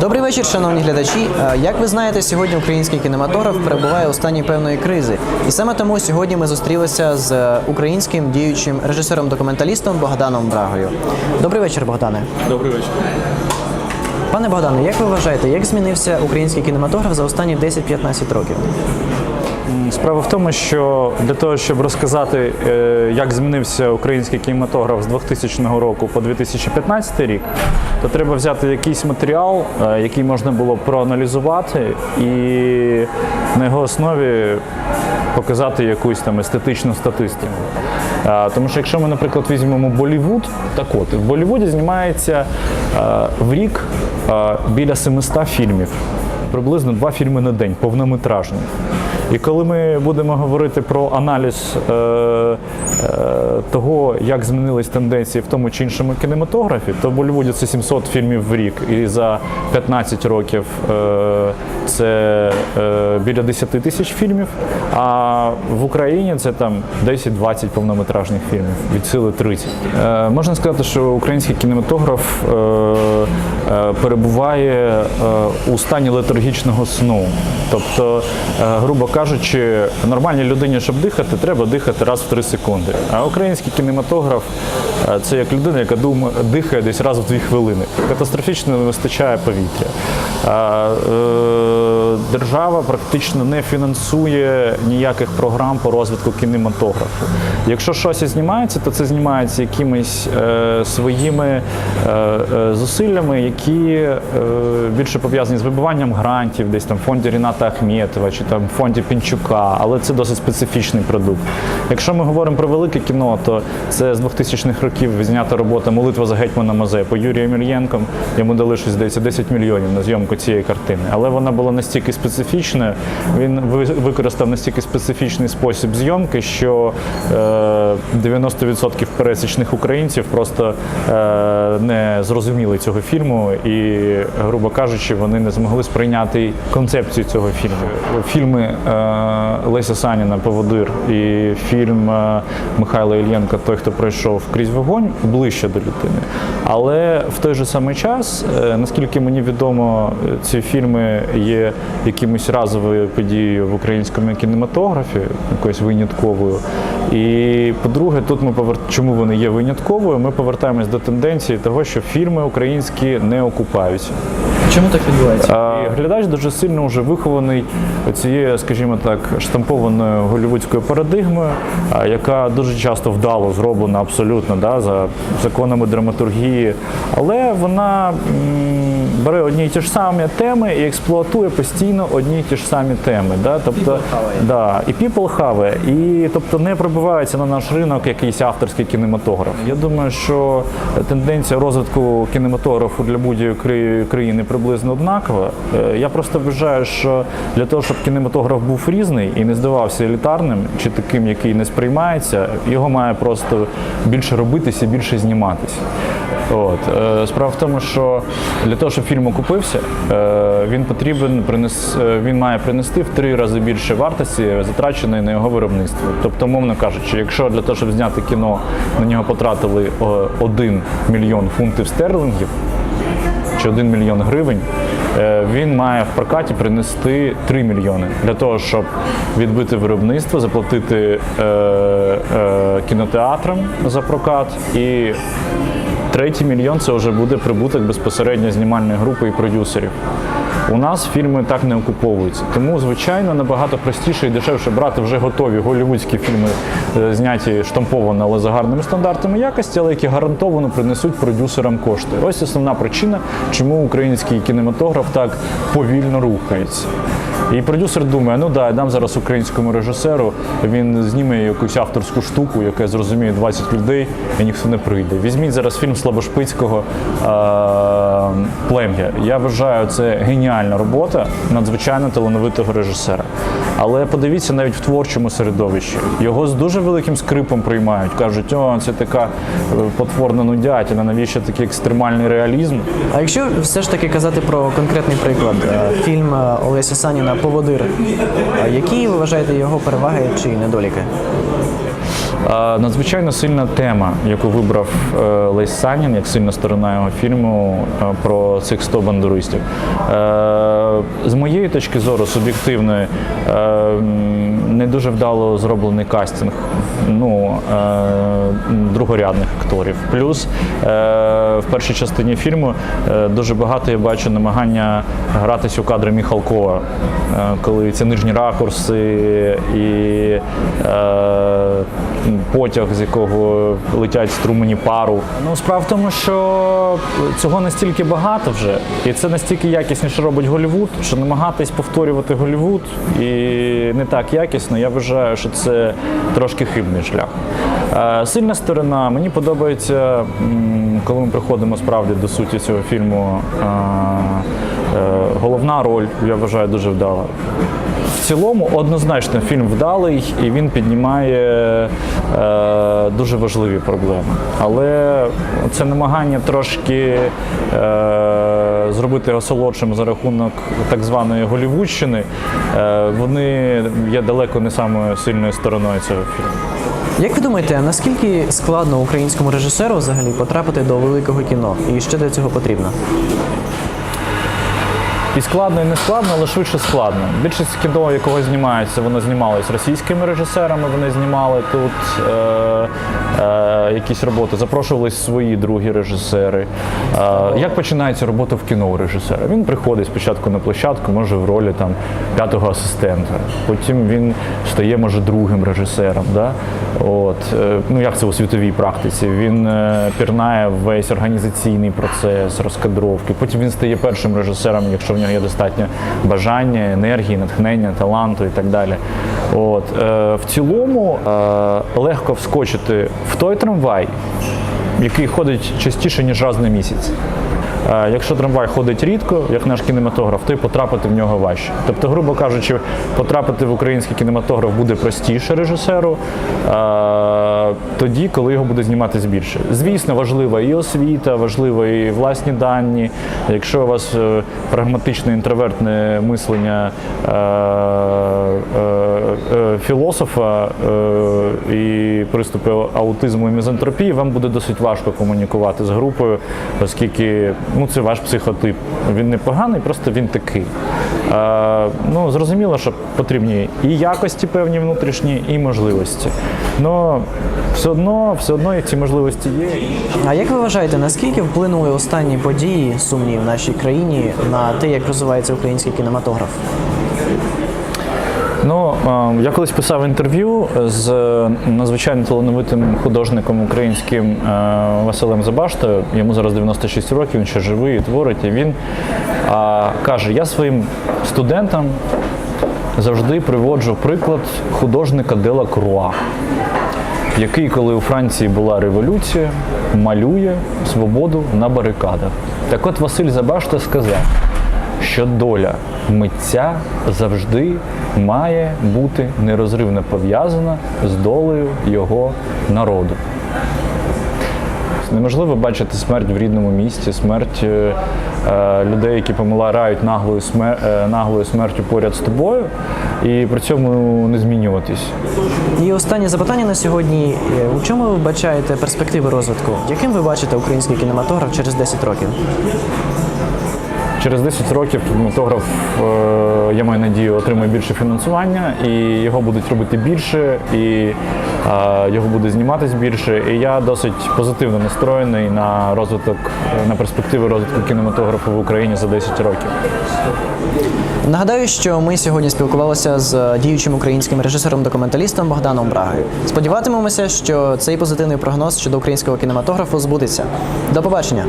Добрий вечір, шановні глядачі. Е, Як ви знаєте, сьогодні український кінематограф перебуває у стані певної кризи, і саме тому сьогодні ми зустрілися з е, українським діючим режисером-документалістом Богданом Брагою. Добрий вечір, Богдане. Добрий вечір. Пане Богдане, як ви вважаєте, як змінився український кінематограф за останні 10-15 років? Справа в тому, що для того, щоб розказати, е, як змінився український кінематограф з 2000 року по 2015 рік, то треба взяти якийсь матеріал, е, який можна було проаналізувати, і на його основі показати якусь там естетичну статистику. Е, Тому що якщо ми, наприклад, візьмемо Болівуд, так от в Болівуді знімається в рік біля 700 фільмів. Приблизно два фільми на день, повнометражні. І коли ми будемо говорити про аналіз е, е, того, як змінились тенденції в тому чи іншому кінематографі, то в Болівуді це 700 фільмів в рік, і за 15 років е, це е, біля 10 тисяч фільмів. А в Україні це там 10-20 повнометражних фільмів від сили 30. Е, можна сказати, що український кінематограф е, е, перебуває е, у стані летаргічного сну. Тобто, е, грубо кажучи, нормальній людині, щоб дихати, треба дихати раз в 3 секунди. А український кінематограф е, це як людина, яка дума, дихає десь раз в 2 хвилини. Катастрофічно не вистачає повітря. А, е, держава практично не фінансує ніяких програм по розвитку кінематографу. Якщо щось і знімається, то це знімається якимись е, своїми е, е, зусиллями, які е, більше пов'язані з вибиванням грантів, десь там в фонді Ріната Ахметова чи там в фонді Пінчука, але це досить специфічний продукт. Якщо ми говоримо про велике кіно, то це з 2000-х років знята робота Молитва за гетьмана Мазепу Юрія Мір'єнком. Йому дали щось здається 10 мільйонів на зйомку цієї картини. Але вона була настільки специфічною, він ви- використав настільки специфічний спосіб зйомки, що е, 90% пересічних українців просто е, не зрозуміли цього фільму, і, грубо кажучи, вони не змогли сприйняти концепцію цього фільму. Фільми е, Леся Саніна Поводир і фільм е, Михайла Ільєнка Той, хто пройшов крізь вогонь, ближче до людини. Але в той же самий час, е, наскільки мені відомо, е, ці фільми є якимось разовою подією в українському кінематографі, якоюсь винятковою. І по-друге, тут ми повер... чому вони є винятковою? Ми повертаємось до тенденції того, що фільми українські не окупаються. Чому так відбувається? А, Глядач дуже сильно вже вихований цією, скажімо так, штампованою голівудською парадигмою, яка дуже часто вдало зроблена абсолютно да, за законами драматургії, але вона м, бере одні й ті ж самі теми і експлуатує постійно одні й ті ж самі теми. Да? Тобто, да, і people хаває, і тобто не пробивається на наш ринок якийсь авторський кінематограф. Я думаю, що тенденція розвитку кінематографу для будь-якої країни приблизно однакова. Е, Я просто вважаю, що для того, щоб кінематограф був різний і не здавався елітарним чи таким, який не сприймається, його має просто більше робитися, більше зніматися. От е, справа в тому, що для того, щоб фільм окупився, е, він потрібен принес, він має принести в три рази більше вартості, затраченої на його виробництво. Тобто, мовно кажучи, якщо для того, щоб зняти кіно, на нього потратили 1 мільйон фунтів стерлингів чи 1 мільйон гривень, е, він має в прокаті принести 3 мільйони для того, щоб відбити виробництво, заплатити е, е, кінотеатрам за прокат і Третій мільйон це вже буде прибуток безпосередньо знімальної групи і продюсерів. У нас фільми так не окуповуються. Тому, звичайно, набагато простіше і дешевше брати вже готові голівудські фільми, е, зняті штамповано, але за гарними стандартами якості, але які гарантовано принесуть продюсерам кошти. Ось основна причина, чому український кінематограф так повільно рухається. І продюсер думає, ну да, я дам зараз українському режисеру, він зніме якусь авторську штуку, яка зрозуміє 20 людей, і ніхто не прийде. Візьміть зараз фільм Слабошпицького Плем'я. Я вважаю, це геніальна робота надзвичайно талановитого режисера. Але подивіться навіть в творчому середовищі. Його з дуже великим скрипом приймають. Кажуть, о, це така е, потворна нудятіна, навіщо такий екстремальний реалізм? А якщо все ж таки казати про конкретний приклад, е, фільм е, Олеся Саніна Поводир, які ви вважаєте його переваги чи недоліки? Надзвичайно сильна тема, яку вибрав е, Лесь Санін, як сильна сторона його фільму е, про цих 100 бандуристів. Е, З моєї точки зору, суб'єктивної, не дуже вдало зроблений кастинг ну, е, другорядних акторів. Плюс е, в першій частині фільму е, дуже багато я бачу намагання гратись у кадри Міхалкова, коли ці нижні ракурси і потяг, з якого летять струмені пару. Ну, справа в тому, що цього настільки багато вже, і це настільки якісніше робить Голлівуд, що намагатись повторювати Голлівуд і не так якісно, я вважаю, що це трошки хибний шлях. Е, Сильна сторона, мені подобається, коли ми приходимо справді до суті цього фільму. Е, Головна роль, я вважаю, дуже вдала. В цілому однозначно фільм вдалий і він піднімає е, дуже важливі проблеми. Але це намагання трошки е, зробити його солодшим за рахунок так званої голівудщини, е, вони є далеко не самою сильною стороною цього фільму. Як ви думаєте, наскільки складно українському режисеру взагалі потрапити до великого кіно? І що для цього потрібно? І складно, і не складно, але швидше складно. Більшість кіно, якого знімається, воно знімалось російськими режисерами. Вони знімали тут е, е, якісь роботи, запрошувались свої другі режисери. Е, як починається робота в кіно у режисера? Він приходить спочатку на площадку, може в ролі там п'ятого асистента. Потім він стає, може, другим режисером. Да? От, е, ну як це у світовій практиці? Він е, пірнає весь організаційний процес, розкадровки. Потім він стає першим режисером, якщо в нього є достатньо бажання, енергії, натхнення, таланту і так далі. От, е, в цілому е, легко вскочити в той трамвай, який ходить частіше, ніж раз на місяць. Е, Якщо трамвай ходить рідко, як наш кінематограф, то й потрапити в нього важче. Тобто, грубо кажучи, потрапити в український кінематограф буде простіше режисеру е, тоді, коли його буде зніматись більше. Звісно, важлива і освіта, важливо і власні дані. Якщо у вас е, прагматичне інтровертне мислення філософа е, і приступи аутизму і мізантропії, вам буде досить важко комунікувати з групою, оскільки ну, це ваш психотип. Він не поганий, просто він такий. Е, ну, зрозуміло, що потрібні і якості певні внутрішні, і можливості. Ну, все одно, все одно ці можливості є. А як ви вважаєте, наскільки вплинули останні події сумні в нашій країні на те, як розвивається український кінематограф? Ну, я колись писав інтерв'ю з е, надзвичайно талановитим художником українським е, Василем Забаштою. Йому зараз 96 років, він ще живий і творить. І він каже: я своїм студентам завжди приводжу приклад художника Дела Круа, який, коли у Франції була революція, малює свободу на барикадах. Так от Василь Забашта сказав, що доля митця завжди має бути нерозривно пов'язана з долею його народу. Неможливо бачити смерть в рідному місті, смерть е, е, людей, які помирають наглою, смер... е, наглою смертю поряд з тобою, і при цьому не змінюватись. І останнє запитання на сьогодні: Е, у чому ви бачаєте перспективи розвитку? Яким ви бачите український кінематограф через 10 років? Через 10 років кінематограф, е, я маю надію, отримає більше фінансування, і його будуть робити більше, і е, його буде зніматись більше. І я досить позитивно настроєний на розвиток, на перспективи розвитку кінематографу в Україні за 10 років. Нагадаю, що ми сьогодні спілкувалися з діючим українським режисером-документалістом Богданом Брагою. Сподіватимемося, що цей позитивний прогноз щодо українського кінематографу збудеться. До побачення!